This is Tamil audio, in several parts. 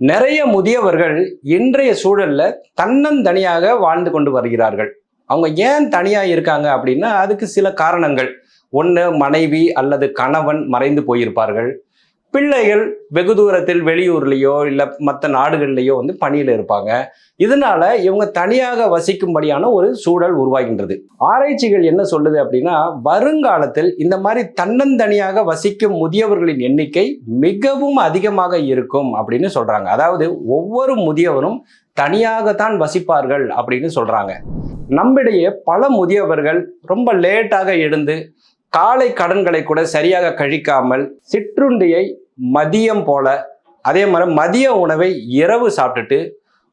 நிறைய முதியவர்கள் இன்றைய சூழல்ல தன்னந்தனியாக வாழ்ந்து கொண்டு வருகிறார்கள். அவங்க ஏன் தனியா இருக்காங்க அப்படின்னா அதுக்கு சில காரணங்கள். ஒன்று மனைவி அல்லது கணவன் மறைந்து போயிருப்பார்கள். பிள்ளைகள் வெகு தூரத்தில் வெளியூர்லேயோ இல்லை மற்ற நாடுகள்லேயோ வந்து பணியில் இருப்பாங்க. இதனால இவங்க தனியாக வசிக்கும்படியான ஒரு சூழல் உருவாகின்றது. ஆராய்ச்சிகள் என்ன சொல்லுது அப்படின்னா வருங்காலத்தில் இந்த மாதிரி தன்னந்தனியாக வசிக்கும் முதியவர்களின் எண்ணிக்கை மிகவும் அதிகமாக இருக்கும் அப்படின்னு சொல்றாங்க. அதாவது ஒவ்வொரு முதியவரும் தனியாகத்தான் வசிப்பார்கள் அப்படின்னு சொல்றாங்க. நம்மிடையே பல முதியவர்கள் ரொம்ப லேட்டாக எழுந்து காலை கடன்களை கூட சரியாக கழிக்காமல் சிற்றுண்டியை மதியம் போல அதே மாதிரி மதிய உணவை இரவு சாப்பிட்டுட்டு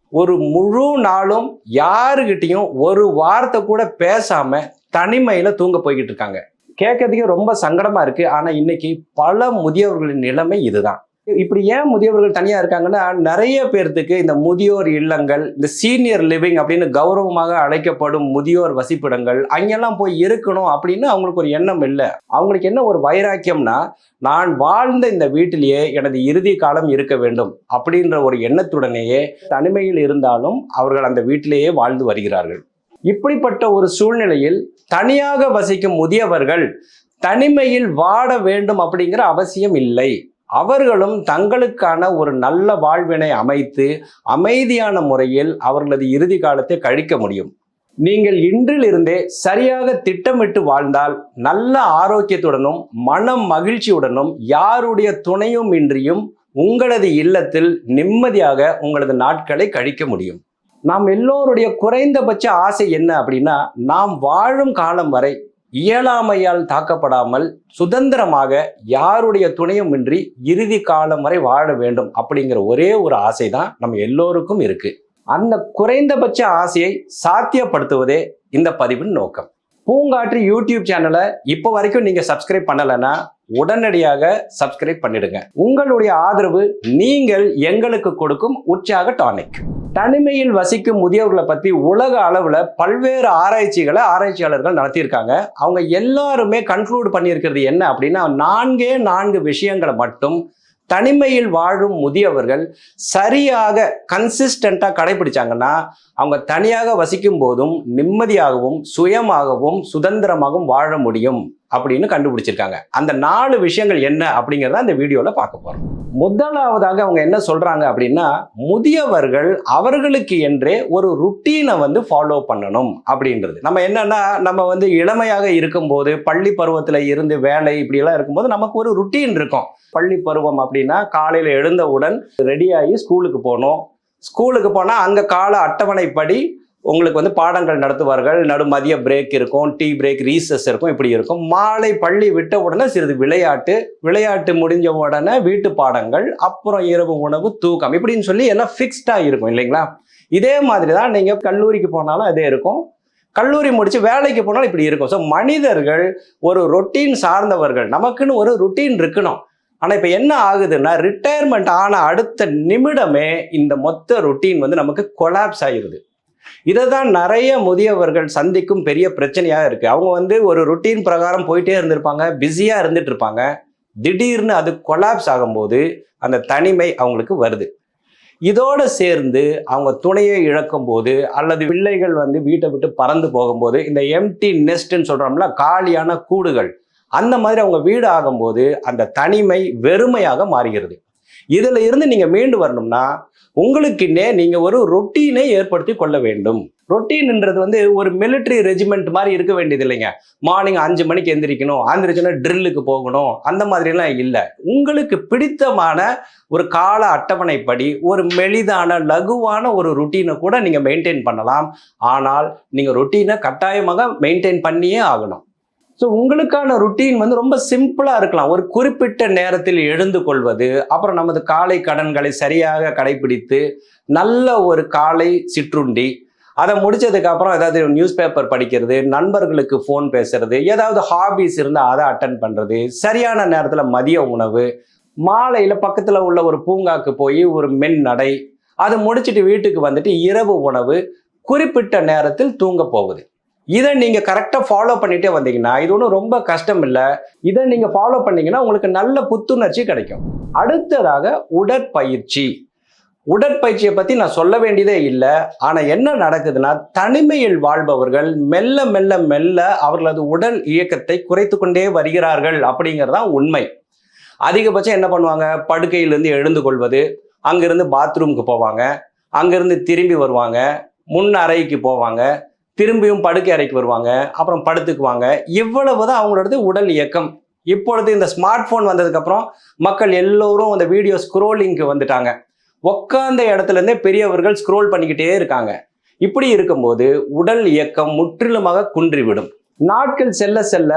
ஒரு முழு நாளும் யாருக்கிட்டையும் ஒரு வார்த்தை கூட பேசாம தனிமையில தூங்க போய்கிட்டு இருக்காங்க. கேட்கறதுக்கே ரொம்ப சங்கடமா இருக்கு. ஆனா இன்னைக்கு பல முதியவர்களின் நிலைமை இதுதான். இப்படி ஏன் முதியவர்கள் தனியா இருக்காங்கன்னா நிறைய பேர்த்துக்கு இந்த முதியோர் இல்லங்கள் இந்த சீனியர் லிவிங் அப்படின்னு கௌரவமாக அழைக்கப்படும் முதியோர் வசிப்பிடங்கள் அங்கெல்லாம் போய் இருக்கணும் அப்படின்னு அவங்களுக்கு ஒரு எண்ணம் இல்லை. அவங்களுக்கு என்ன ஒரு வைராக்கியம்னா நான் வாழ்ந்த இந்த வீட்டிலேயே எனது இறுதி காலம் இருக்க வேண்டும் அப்படின்ற ஒரு எண்ணத்துடனேயே தனிமையில் இருந்தாலும் அவர்கள் அந்த வீட்டிலேயே வாழ்ந்து வருகிறார்கள். இப்படிப்பட்ட ஒரு சூழ்நிலையில் தனியாக வசிக்கும் முதியவர்கள் தனிமையில் வாட வேண்டும் அப்படிங்கிற அவசியம் இல்லை. அவர்களும் தங்களுக்கான ஒரு நல்ல வாழ்வினை அமைத்து அமைதியான முறையில் அவர்களது இறுதி காலத்தை கழிக்க முடியும். நீங்கள் இன்றிலிருந்தே சரியாக திட்டமிட்டு வாழ்ந்தால் நல்ல ஆரோக்கியத்துடனும் மனம் மகிழ்ச்சியுடனும் யாருடைய துணையும் இன்றியும் உங்களது இல்லத்தில் நிம்மதியாக உங்களது நாட்களை கழிக்க முடியும். நாம் எல்லோருடைய குறைந்தபட்ச ஆசை என்ன அப்படின்னா நாம் வாழும் காலம் வரை இயலாமையால் தாக்கப்படாமல் சுதந்திரமாக யாருடைய துணையும் இன்றி இறுதி காலம் வரை வாழ வேண்டும் அப்படிங்கிற ஒரே ஒரு ஆசை தான் நம்ம எல்லோருக்கும் இருக்கு. அந்த குறைந்தபட்ச ஆசையை சாத்தியப்படுத்துவதே இந்த பதிவின் நோக்கம். பூங்காற்று யூடியூப் சேனலை இப்போ வரைக்கும் நீங்கள் சப்ஸ்கிரைப் பண்ணலைன்னா உடனடியாக சப்ஸ்கிரைப் பண்ணிடுங்க. உங்களுடைய ஆதரவு நீங்கள் எங்களுக்கு கொடுக்கும் உற்சாக டானிக் தனிமையில் வசிக்கும் முதியவர்களை பத்தி உலக அளவுல பல்வேறு ஆராய்ச்சிகளை ஆராய்ச்சியாளர்கள் நடத்தியிருக்காங்க. அவங்க எல்லாருமே கன்க்ளூட் பண்ணியிருக்கிறது என்ன அப்படின்னா நான்கே நான்கு விஷயங்களை மட்டும் தனிமையில் வாழும் முதியவர்கள் சரியாக கன்சிஸ்டண்டா கடைபிடிச்சாங்கன்னா அவங்க தனியாக வசிக்கும் போதும் நிம்மதியாகவும் சுயமாகவும் சுதந்திரமாகவும் வாழ முடியும். அப்படின்னு கண்டுபிடிச்சிருக்காங்க. அந்த நாலு விஷயங்கள் என்ன அப்படிங்கிறத இந்த வீடியோவில் பார்க்க போகிறோம் முதலாவதாக அவங்க என்ன சொல்கிறாங்க அப்படின்னா முதியவர்கள் அவர்களுக்கு என்றே ஒரு ருட்டீனை வந்து ஃபாலோ பண்ணணும் அப்படின்றது. நம்ம என்னன்னா நம்ம வந்து இளமையாக இருக்கும்போது பள்ளி பருவத்தில் இருந்து வேலை இப்படியெல்லாம் இருக்கும்போது நமக்கு ஒரு ருட்டீன் இருக்கும். பள்ளி பருவம் அப்படின்னா காலையில் எழுந்தவுடன் ரெடியாகி ஸ்கூலுக்கு போகணும். ஸ்கூலுக்கு போனால் அங்கே கால அட்டவணைப்படி உங்களுக்கு வந்து பாடங்கள் நடத்துவார்கள். நடு மதிய பிரேக் இருக்கும் டீ பிரேக் ரீசஸ் இருக்கும் இப்படி இருக்கும். மாலை பள்ளி விட்ட உடனே சிறிது விளையாட்டு விளையாட்டு முடிஞ்ச உடனே வீட்டு பாடங்கள் அப்புறம் இரவு உணவு தூக்கம் இப்படின்னு சொல்லி எல்லாம் ஃபிக்ஸ்டாக இருக்கும் இல்லைங்களா? இதே மாதிரி தான் நீங்கள் கல்லூரிக்கு போனாலும் அதே இருக்கும். கல்லூரி முடிச்சு வேலைக்கு போனாலும் இப்படி இருக்கும். ஸோ மனிதர்கள் ஒரு ரொட்டீன் சார்ந்தவர்கள். நமக்குன்னு ஒரு ருட்டீன் இருக்கணும். ஆனால் இப்போ என்ன ஆகுதுன்னா ரிட்டையர்மெண்ட் ஆன அடுத்த நிமிடமே இந்த மொத்த ருட்டீன் வந்து நமக்கு கொலாப்ஸ் ஆகிருது இதை தான் நிறைய முதியவர்கள் சந்திக்கும் பெரிய பிரச்சனையாக இருக்குது அவங்க வந்து ஒரு ருட்டீன் பிரகாரம் போயிட்டே இருந்திருப்பாங்க பிஸியாக இருந்துட்டு இருப்பாங்க திடீர்னு அது கொலாப்ஸ் ஆகும்போது அந்த தனிமை அவங்களுக்கு வருது. இதோட சேர்ந்து அவங்க துணையை இழக்கும் போது அல்லது பிள்ளைகள் வந்து வீட்டை விட்டு பறந்து போகும்போது இந்த எம்டி நெஸ்ட்னு சொல்கிறோம்ல காலியான கூடுகள் அந்த மாதிரி அவங்க வீடு ஆகும்போது அந்த தனிமை வெறுமையாக மாறுகிறது. இதுல இருந்து நீங்க மீண்டு வரணும்னா உங்களுக்குன்னே நீங்க ஒரு ரொட்டீனை ஏற்படுத்தி கொள்ள வேண்டும். ரொட்டீன்ன்றது வந்து ஒரு மிலிட்ரி ரெஜிமெண்ட் மாதிரி இருக்க வேண்டியது இல்லைங்க. மார்னிங் அஞ்சு மணிக்கு எந்திரிக்கணும் ஆந்திரிச்சோன்னா ட்ரில்லுக்கு போகணும் அந்த மாதிரிலாம் இல்லை. உங்களுக்கு பிடித்தமான ஒரு கால அட்டவணைப்படி ஒரு மெலிதான லகுவான ஒரு ருட்டீனை கூட நீங்கள் மெயின்டைன் பண்ணலாம். ஆனால் நீங்கள் ரொட்டீனை கட்டாயமாக மெயின்டைன் பண்ணியே ஆகணும். ஸோ உங்களுக்கான ருட்டீன் வந்து ரொம்ப சிம்பிளாக இருக்கலாம். ஒரு குறிப்பிட்ட நேரத்தில் எழுந்து கொள்வது அப்புறம் நமது காலை கடன்களை சரியாக கடைபிடித்து நல்ல ஒரு காலை சிற்றுண்டி அதை முடிச்சதுக்கப்புறம் ஏதாவது நியூஸ் பேப்பர் படிக்கிறது நண்பர்களுக்கு ஃபோன் பேசுறது ஏதாவது ஹாபிஸ் இருந்தால் அதை அட்டன் பண்ணுறது சரியான நேரத்தில் மதிய உணவு மாலையில் பக்கத்தில் உள்ள ஒரு பூங்காக்கு போய் ஒரு மென் நடை அதை முடிச்சுட்டு வீட்டுக்கு வந்துட்டு இரவு உணவு குறிப்பிட்ட நேரத்தில் தூங்க போகுது இதை நீங்க கரெக்டா ஃபாலோ பண்ணிட்டே வந்தீங்கன்னா இது ஒன்றும் ரொம்ப கஷ்டம் இல்லை. இதை நீங்க ஃபாலோ பண்ணீங்கன்னா உங்களுக்கு நல்ல புத்துணர்ச்சி கிடைக்கும். அடுத்ததாக உடற்பயிற்சி. உடற்பயிற்சியை பத்தி நான் சொல்ல வேண்டியதே இல்லை. ஆனா என்ன நடக்குதுன்னா தனிமையில் வாழ்பவர்கள் மெல்ல மெல்ல மெல்ல அவர்களது உடல் இயக்கத்தை குறைத்து கொண்டே வருகிறார்கள் அப்படிங்கறதுதான் உண்மை. அதிகபட்சம் என்ன பண்ணுவாங்க? படுக்கையிலிருந்து எழுந்து கொள்வது அங்கிருந்து பாத்ரூமுக்கு போவாங்க அங்கிருந்து திரும்பி வருவாங்க முன் அறைக்கு போவாங்க திரும்பியும் படுக்கை அறைக்கு வருவாங்க அப்புறம் படுத்துக்குவாங்க. இவ்வளவுதான் அவங்களோடது உடல் இயக்கம். இப்பொழுது இந்த ஸ்மார்ட் போன் வந்ததுக்கப்புறம் மக்கள் எல்லோரும் அந்த வீடியோ ஸ்க்ரோலிங்க்கு வந்துட்டாங்க. உட்காந்த இடத்துலேருந்தே பெரியவர்கள் ஸ்க்ரோல் பண்ணிக்கிட்டே இருக்காங்க. இப்படி இருக்கும்போது உடல் இயக்கம் முற்றிலுமாக குன்றிவிடும். நாட்கள் செல்ல செல்ல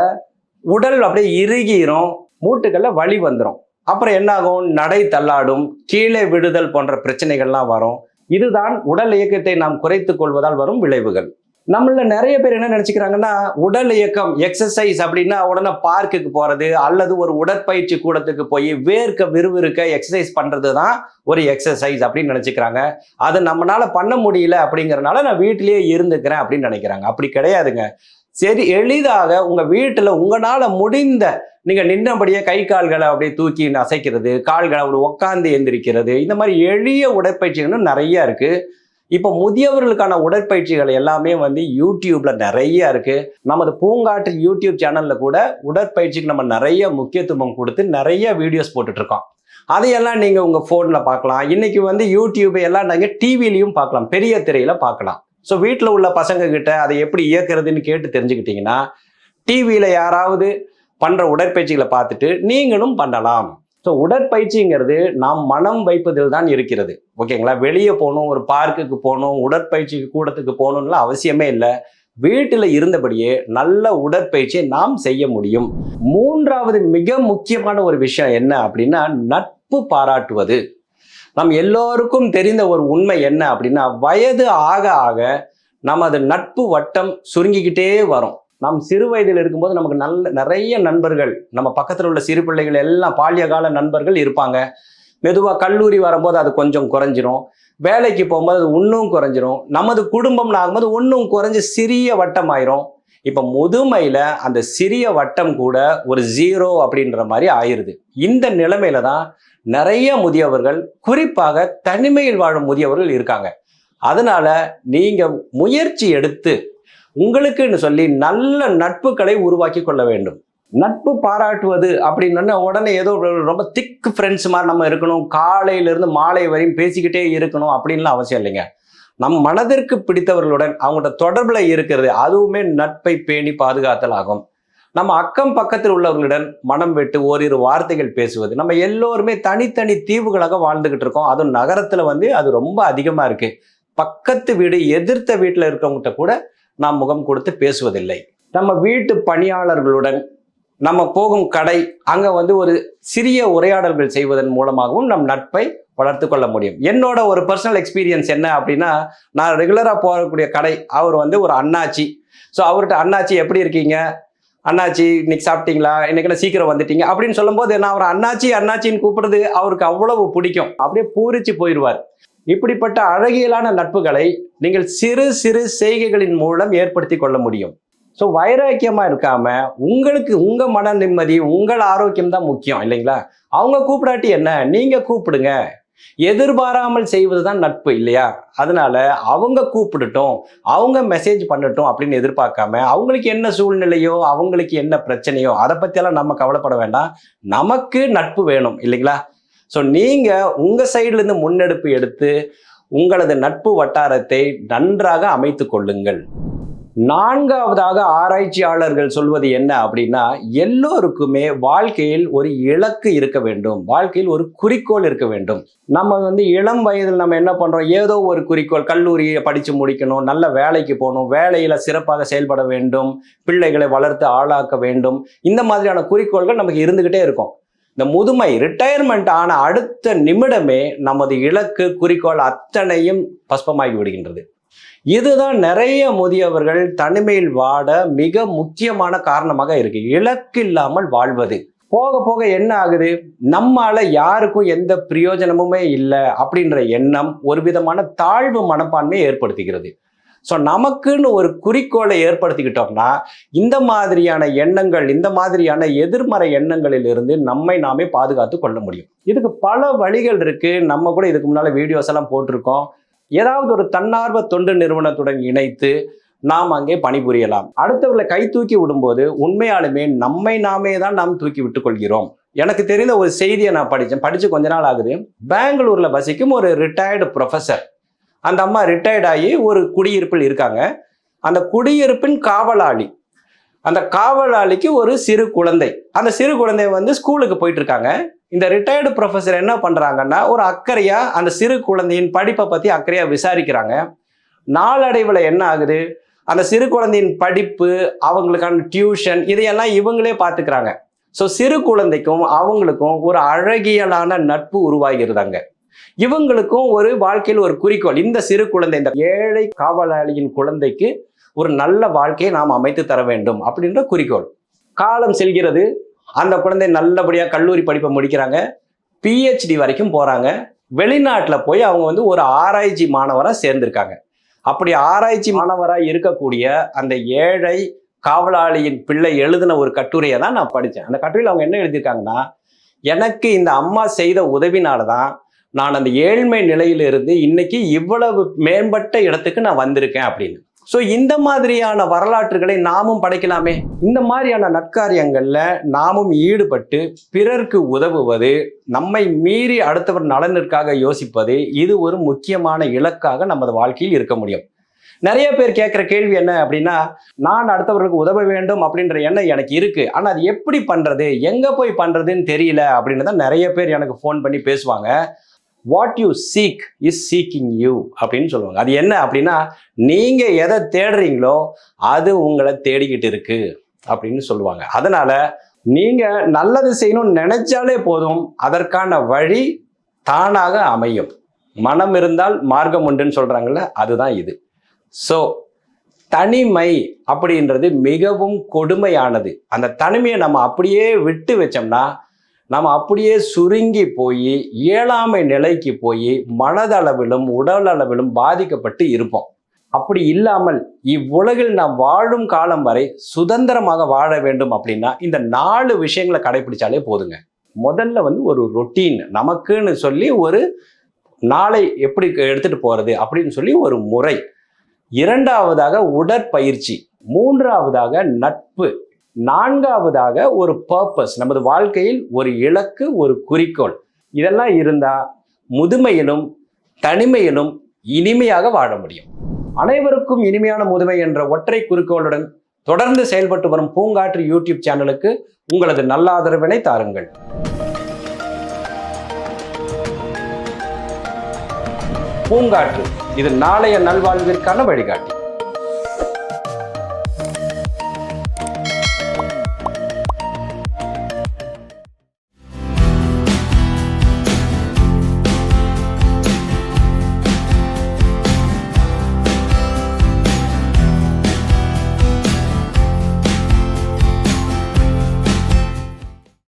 உடல் அப்படியே இறுகிரும் மூட்டுகளில் வலி வந்துடும் அப்புறம் என்னாகும்? நடை தள்ளாடும் கீழே விடுதல் போன்ற பிரச்சனைகள்லாம் வரும். இதுதான் உடல் இயக்கத்தை நாம் குறைத்து கொள்வதால் வரும் விளைவுகள். நம்மள நிறைய பேர் என்ன நினைச்சுக்கிறாங்கன்னா உடல் இயக்கம் எக்ஸசைஸ் அப்படின்னா உடனே பார்க்குக்கு போறது அல்லது ஒரு உடற்பயிற்சி கூடத்துக்கு போய் வேர்க்க விறுவிறுக்க எக்ஸசைஸ் பண்றது தான் ஒரு எக்ஸசைஸ் அப்படின்னு நினைச்சுக்கிறாங்க. அது நம்மளால பண்ண முடியல அப்படிங்கிறனால நான் வீட்டிலேயே இருந்துக்கிறேன் அப்படின்னு நினைக்கிறாங்க. அப்படி கிடையாதுங்க. சரி எளிதாக உங்க வீட்டுல உங்களால முடிந்த நீங்க நின்றபடியே கை கால்களை அப்படியே தூக்கி அசைக்கிறது கால்களை அப்படி உட்காந்து எந்திரிக்கிறது இந்த மாதிரி எளிய உடற்பயிற்சிகளும் நிறைய இருக்குது இப்போ முதியவர்களுக்கான உடற்பயிற்சிகள் எல்லாமே வந்து யூடியூப்ல நிறைய இருக்கு. நமது பூங்காற்று யூடியூப் சேனல்ல கூட உடற்பயிற்சிக்கு நம்ம நிறைய முக்கியத்துவம் கொடுத்து நிறைய வீடியோஸ் போட்டுட்டு இருக்கோம் அதையெல்லாம் நீங்க உங்க போன்ல பார்க்கலாம். இன்னைக்கு வந்து யூடியூப் எல்லாம் நீங்க டிவிலையும் பார்க்கலாம். பெரிய திரையில பார்க்கலாம். ஸோ வீட்டில் உள்ள பசங்க கிட்ட அதை எப்படி இயக்குறதுன்னு கேட்டு தெரிஞ்சுக்கிட்டீங்கன்னா டிவியில யாராவது பண்ற உடற்பயிற்சிகளை பார்த்துட்டு நீங்களும் பண்ணலாம். ஸோ உடற்பயிற்சிங்கிறது நாம் மனம் வைப்பதில் தான் இருக்கிறது. ஓகேங்களா வெளியே போகணும் ஒரு பார்க்குக்கு போகணும் உடற்பயிற்சி கூடத்துக்கு போகணும்லாம் அவசியமே இல்லை. வீட்டில் இருந்தபடியே நல்ல உடற்பயிற்சியை நாம் செய்ய முடியும். மூன்றாவது மிக முக்கியமான ஒரு விஷயம் என்ன அப்படின்னா நட்பு பாராட்டுவது. நம் எல்லோருக்கும் தெரிந்த ஒரு உண்மை என்ன அப்படின்னா வயது ஆக ஆக நமது நட்பு வட்டம் சுருங்கிக்கிட்டே வரும். நாம் சிறு வயதில் இருக்கும்போது நமக்கு நல்ல நிறைய நண்பர்கள் நம்ம பக்கத்தில் உள்ள சிறு பிள்ளைகள் எல்லாம் பால்ய கால நண்பர்கள் இருப்பாங்க. மெதுவாக கல்லூரி வரும்போது அது கொஞ்சம் குறைஞ்சிரும். வேலைக்கு போகும்போது அது இன்னும் குறைஞ்சிரும். நமது குடும்பம்னு ஆகும்போது இன்னும் குறைஞ்சி சிறிய வட்டம் ஆயிரும் இப்போ முதுமையில் அந்த சிறிய வட்டம் கூட ஒரு ஜீரோ அப்படின்ற மாதிரி ஆயிடுது இந்த நிலைமையில தான் நிறைய முதியவர்கள் குறிப்பாக தனிமையில் வாழும் முதியவர்கள் இருக்காங்க. அதனால நீங்க முயற்சி எடுத்து உங்களுக்குன்னு சொல்லி நல்ல நட்புகளை உருவாக்கி கொள்ள வேண்டும். நட்பு பாராட்டுவது அப்படின்னு உடனே ஏதோ ரொம்ப திக் ஃப்ரெண்ட்ஸ் மாதிரி நம்ம இருக்கணும். காலையில இருந்து மாலை வரையும் பேசிக்கிட்டே இருக்கணும் அப்படின்லாம் அவசியம் இல்லைங்க. நம் மனதிற்கு பிடித்தவர்களுடன் அவங்களோட தொடர்பில் இருக்கிறது அதுவுமே நட்பை பேணி பாதுகாத்தல் ஆகும். நம்ம அக்கம் பக்கத்தில் உள்ளவர்களுடன் மனம் விட்டு ஓரிரு வார்த்தைகள் பேசுவது. நம்ம எல்லோருமே தனித்தனி தீவுகளாக வாழ்ந்துகிட்டு இருக்கோம். அதுவும் நகரத்தில் வந்து அது ரொம்ப அதிகமாக இருக்குது பக்கத்து வீடு எதிர்த்த வீட்டில் இருக்கவங்ககிட்ட கூட நாம் முகம் கொடுத்து பேசுவதில்லை. நம்ம வீட்டு பணியாளர்களுடன் நம்ம போகும் கடை அங்கே வந்து ஒரு சிறிய உரையாடல்கள் செய்வதன் மூலமாகவும் நம் நட்பை வளர்த்து கொள்ள முடியும். என்னோட ஒரு பர்சனல் எக்ஸ்பீரியன்ஸ் என்ன அப்படின்னா நான் ரெகுலராக போகக்கூடிய கடை அவர் வந்து ஒரு அண்ணாச்சி. ஸோ அவர்கிட்ட அண்ணாச்சி எப்படி இருக்கீங்க? அண்ணாச்சி இன்னைக்கு சாப்பிட்டீங்களா? இன்னைக்கு சீக்கிரம் வந்துட்டீங்க? அப்படின்னு சொல்லும்போது நான் அவர் அண்ணாச்சி அண்ணாச்சின்னு கூப்பிடுறது அவருக்கு அவ்வளவு பிடிக்கும். அப்படியே பூரிச்சு போயிடுவார் இப்படிப்பட்ட அழகியலான நட்புகளை நீங்கள் சிறு சிறு செய்கைகளின் மூலம் ஏற்படுத்தி கொள்ள முடியும். ஸோ வைராக்கியமாக இருக்காம உங்களுக்கு உங்கள் மன நிம்மதி உங்கள் ஆரோக்கியம் தான் முக்கியம் இல்லைங்களா? அவங்க கூப்பிடாட்டி என்ன? நீங்கள் கூப்பிடுங்க. எதிர்பாராமல் செய்வது தான் நட்பு இல்லையா? அதனால அவங்க கூப்பிடட்டும் அவங்க மெசேஜ் பண்ணட்டும் அப்படின்னு எதிர்பார்க்காம அவங்களுக்கு என்ன சூழ்நிலையோ அவங்களுக்கு என்ன பிரச்சனையோ அதை பற்றியெல்லாம் நம்ம கவலைப்பட வேண்டாம். நமக்கு நட்பு வேணும் இல்லைங்களா? ஸோ நீங்கள் உங்கள் சைட்லேருந்து முன்னெடுப்பு எடுத்து உங்களது நட்பு வட்டாரத்தை நன்றாக அமைத்து கொள்ளுங்கள். நான்காவதாக ஆராய்ச்சியாளர்கள் சொல்வது என்ன அப்படின்னா எல்லோருக்குமே வாழ்க்கையில் ஒரு இலக்கு இருக்க வேண்டும். வாழ்க்கையில் ஒரு குறிக்கோள் இருக்க வேண்டும். நம்ம வந்து இளம் வயதில் நம்ம என்ன பண்ணுறோம் ஏதோ ஒரு குறிக்கோள் கல்லூரியை படித்து முடிக்கணும் நல்ல வேலைக்கு போகணும் வேலையில் சிறப்பாக செயல்பட வேண்டும் பிள்ளைகளை வளர்த்து ஆளாக்க வேண்டும். இந்த மாதிரியான குறிக்கோள்கள் நமக்கு இருந்துக்கிட்டே இருக்கும். இந்த முதுமை ரிட்டையர்மெண்ட் ஆன அடுத்த நிமிடமே நமது இலக்கு குறிக்கோள் அத்தனையும் பஸ்பமாகி விடுகின்றது. இதுதான் நிறைய முதியவர்கள் தனிமையில் வாட மிக முக்கியமான காரணமாக இருக்கு. இலக்கு இல்லாமல் வாழ்வது. போக போக என்ன ஆகுது? நம்மால யாருக்கும் எந்த பிரயோஜனமுமே இல்லை அப்படின்ற எண்ணம் ஒரு விதமான தாழ்வு மனப்பான்மையை ஏற்படுத்துகிறது. ஸோ நமக்குன்னு ஒரு குறிக்கோளை ஏற்படுத்திக்கிட்டோம்னா இந்த மாதிரியான எண்ணங்கள் இந்த மாதிரியான எதிர்மறை எண்ணங்களிலிருந்து நம்மை நாமே பாதுகாத்து கொள்ள முடியும். இதுக்கு பல வழிகள் இருக்குது நம்ம கூட இதுக்கு முன்னால் வீடியோஸ் எல்லாம் போட்டிருக்கோம். ஏதாவது ஒரு தன்னார்வ தொண்டு நிறுவனத்துடன் இணைத்து நாம் அங்கே பணிபுரியலாம். அடுத்தவர்களை கை தூக்கி விடும்போது உண்மையாலுமே நம்மை நாமே தான் நாம் தூக்கி விட்டுக்கொள்கிறோம் எனக்கு தெரிந்த ஒரு செய்தியை நான் படித்தேன். படித்து கொஞ்ச நாள் ஆகுது. பெங்களூரில் வசிக்கும் ஒரு ரிட்டையர்டு ப்ரொஃபஸர் அந்த அம்மா ரிட்டையர்ட் ஆகி ஒரு குடியிருப்பில் இருக்காங்க. அந்த குடியிருப்பின் காவலாளி அந்த காவலாளிக்கு ஒரு சிறு குழந்தை. அந்த சிறு குழந்தை வந்து ஸ்கூலுக்கு போயிட்டு இருக்காங்க இந்த ரிட்டையர்டு ப்ரொஃபஸர் என்ன பண்ணுறாங்கன்னா ஒரு அக்கறையாக அந்த சிறு குழந்தையின் படிப்பை பற்றி அக்கறையாக விசாரிக்கிறாங்க. நாளடைவில் என்ன ஆகுது? அந்த சிறு குழந்தையின் படிப்பு அவங்களுக்கான டியூஷன் இதையெல்லாம் இவங்களே பார்த்துக்கிறாங்க. ஸோ சிறு குழந்தைக்கும் அவங்களுக்கும் ஒரு அழகியலான நட்பு உருவாகிறதாங்க. இவங்களுக்கும் ஒரு வாழ்க்கையில் ஒரு குறிக்கோள். இந்த சிறு குழந்தை இந்த ஏழை காவலாளியின் குழந்தைக்கு ஒரு நல்ல வாழ்க்கையை நாம் அமைத்து தர வேண்டும் அப்படின்ற குறிக்கோள். காலம் செல்கிறது. அந்த குழந்தை நல்லபடியாக கல்லூரி படிப்பை முடிக்கிறாங்க. பிஹெச்டி வரைக்கும் போகிறாங்க வெளிநாட்டில் போய் அவங்க வந்து ஒரு ஆராய்ச்சி மாணவராக சேர்ந்திருக்காங்க. அப்படி ஆராய்ச்சி மாணவராக இருக்கக்கூடிய அந்த ஏழை காவலாளியின் பிள்ளை எழுதின ஒரு கட்டுரையை தான் நான் படித்தேன். அந்த கட்டுரையில் அவங்க என்ன எழுதியிருக்காங்கன்னா எனக்கு இந்த அம்மா செய்த உதவினால தான் நான் அந்த ஏழ்மை நிலையிலிருந்து இன்னைக்கு இவ்வளவு மேம்பட்ட இடத்துக்கு நான் வந்திருக்கேன் அப்படின்னு. ஸோ இந்த மாதிரியான வரலாற்றுகளை நாமும் படைக்கலாமே. இந்த மாதிரியான நற்காரியங்களில் நாமும் ஈடுபட்டு பிறருக்கு உதவுவது நம்மை மீறி அடுத்தவர் நலனிற்காக யோசிப்பது இது ஒரு முக்கியமான இலக்காக நமது வாழ்க்கையில் இருக்க முடியும். நிறைய பேர் கேட்குற கேள்வி என்ன அப்படின்னா நான் அடுத்தவர்களுக்கு உதவ வேண்டும் அப்படின்ற எண்ணம் எனக்கு இருக்கு. ஆனால் அது எப்படி பண்ணுறது எங்கே போய் பண்ணுறதுன்னு தெரியல அப்படின்னு தான் நிறைய பேர் எனக்கு ஃபோன் பண்ணி பேசுவாங்க. What you seek is seeking you அப்படின்னு சொல்லுவாங்க. அது என்ன அப்படின்னா நீங்கள் எதை தேடுறீங்களோ அது உங்களை தேடிக்கிட்டு இருக்கு அப்படின்னு சொல்லுவாங்க. அதனால நீங்கள் நல்லது செய்யணும்னு நினைச்சாலே போதும் அதற்கான வழி தானாக அமையும். மனம் இருந்தால் மார்க்கம் உண்டுன்னு சொல்கிறாங்கல்ல அதுதான் இது. ஸோ தனிமை அப்படின்றது மிகவும் கொடுமையானது. அந்த தனிமையை நம்ம அப்படியே விட்டு வச்சோம்னா நம்ம அப்படியே சுருங்கி போய் இயலாமை நிலைக்கு போய் மனதளவிலும் உடலளவிலும் பாதிக்கப்பட்டு இருப்போம். அப்படி இல்லாமல் இவ்வுலகில் நாம் வாழும் காலம் வரை சுதந்திரமாக வாழ வேண்டும் அப்படின்னா இந்த நாலு விஷயங்களை கடைபிடிச்சாலே போதுங்க. முதல்ல வந்து ஒரு ரொட்டீன் நமக்குன்னு சொல்லி ஒரு நாளை எப்படி எடுத்துகிட்டு போகிறது அப்படின்னு சொல்லி ஒரு முறை. இரண்டாவதாக உடற்பயிற்சி மூன்றாவதாக நட்பு நான்காவதாக ஒரு பர்பஸ் நமது வாழ்க்கையில் ஒரு இலக்கு ஒரு குறிக்கோள். இதெல்லாம் இருந்தால் முதுமையிலும் தனிமையிலும் இனிமையாக வாழ முடியும். அனைவருக்கும் இனிமையான முதுமை என்ற ஒற்றை குறிக்கோளுடன் தொடர்ந்து செயல்பட்டு வரும் பூங்காற்று யூடியூப் சேனலுக்கு உங்களது நல்ல ஆதரவினை தாருங்கள். பூங்காற்று இது நாளைய நல்வாழ்விற்கான வழிகாட்டி.